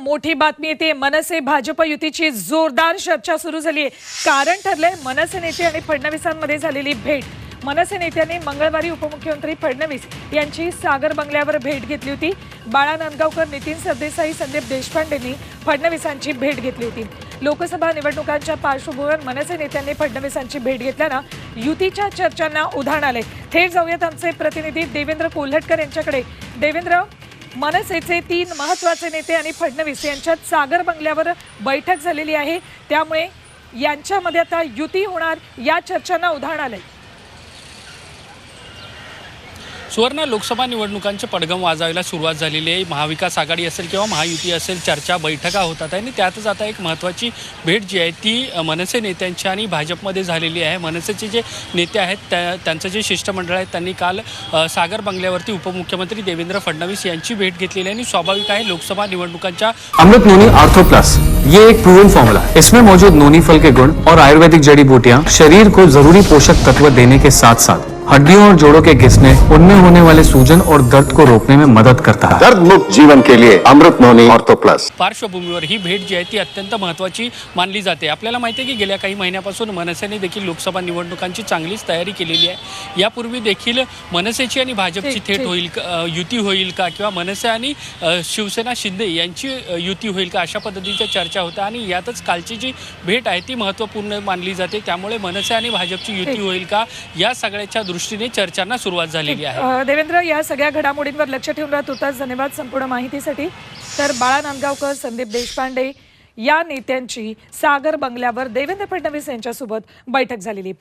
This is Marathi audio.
मोठी बातमी येते. मनसे भाजप युतीची जोरदार चर्चा सुरू झाली आहे कारण ठरलंय मनसे नेते आणि फडणवीसांमध्ये झालेली भेट. मनसे नेत्यांनी मंगळवारी उपमुख्यमंत्री फडणवीस यांची सागर बंगल्यावर भेट घेतली होती. बाळा नांदगावकर नितीन सरदेसाई संदीप देशपांडेंनी फडणवीसांची भेट घेतली होती. लोकसभा निवडणुकांच्या पार्श्वभूमीवर मनसे नेत्यांनी फडणवीसांची भेट घेतल्यानं युतीच्या चर्चांना उधाण आले थेट जाऊयात आमचे प्रतिनिधी देवेंद्र कोल्हटकर यांच्याकडे. देवेंद्र मनसेचे तीन महत्त्वाचे नेते आणि फडणवीस यांच्यात सागर बंगल्यावर बैठक झालेली आहे. त्यामुळे यांच्यामध्ये आता युती होणार या चर्चांना उधाण आलंय. सुवर्ण लोकसभा निवडणुकांचे पडगम वाजायला सुरुवात झालेली आहे. महाविकास आघाडी असेल किंवा महायुती असेल चर्चा बैठका होतात आणि त्यातच आता एक महत्त्वाची भेट जी आहे ती मनसे नेत्यांची आणि भाजपमध्ये झालेली आहे. मनसेचे जे नेते आहेत त्या त्यांचं जे शिष्टमंडळ आहे त्यांनी काल सागर बंगल्यावरती उपमुख्यमंत्री देवेंद्र फडणवीस यांची भेट घेतलेली आहे आणि स्वाभाविक आहे लोकसभा निवडणुकांच्या अमृत नोनी आर्थो प्लस ये एक प्रूवन फॉर्मूला इसमें मौजूद नोनी फल के गुण और आयुर्वेदिक जड़ी बूटियां शरीर को जरूरी पोषक तत्व देने के साथ साथ हड्डियों और जोड़ों के घिसने उनमें होने वाले सूजन और दर्द को रोकने में मदद करता है। दर्द मुक्त जीवन के लिए अमृत नोनी ऑर्थो प्लस पार्श्वभूमीवर ही भेट जी आहे ती अत्यंत महत्त्वाची मानली जाते. आपल्याला माहिती आहे की गेल्या काही महिन्यापासून मनसेने देखील लोकसभा निवडणुकांची चांगलीच तयारी केलेली आहे. यापूर्वी देखील मनसेची आणि भाजपची थेट. होईल युती होईल का किंवा मनसे आणि शिवसेना शिंदे यांची युती होईल का अशा पद्धतीच्या चर्चा होत्या आणि यातच कालची जी भेट आहे ती महत्त्वपूर्ण मानली जाते. त्यामुळे मनसे आणि भाजपची युती. होईल का या सगळ्याच्या दृष्टीने चर्चांना सुरुवात झालेली आहे. देवेंद्र या सगळ्या घडामोडींवर लक्ष ठेवून राहत होताच धन्यवाद संपूर्ण माहितीसाठी. तर बाळा नांदगावकर संदीप देशपांडे या नेत्यांची सागर बंगल्यावर देवेंद्र फडणवीस यांच्यासोबत बैठक झालेली.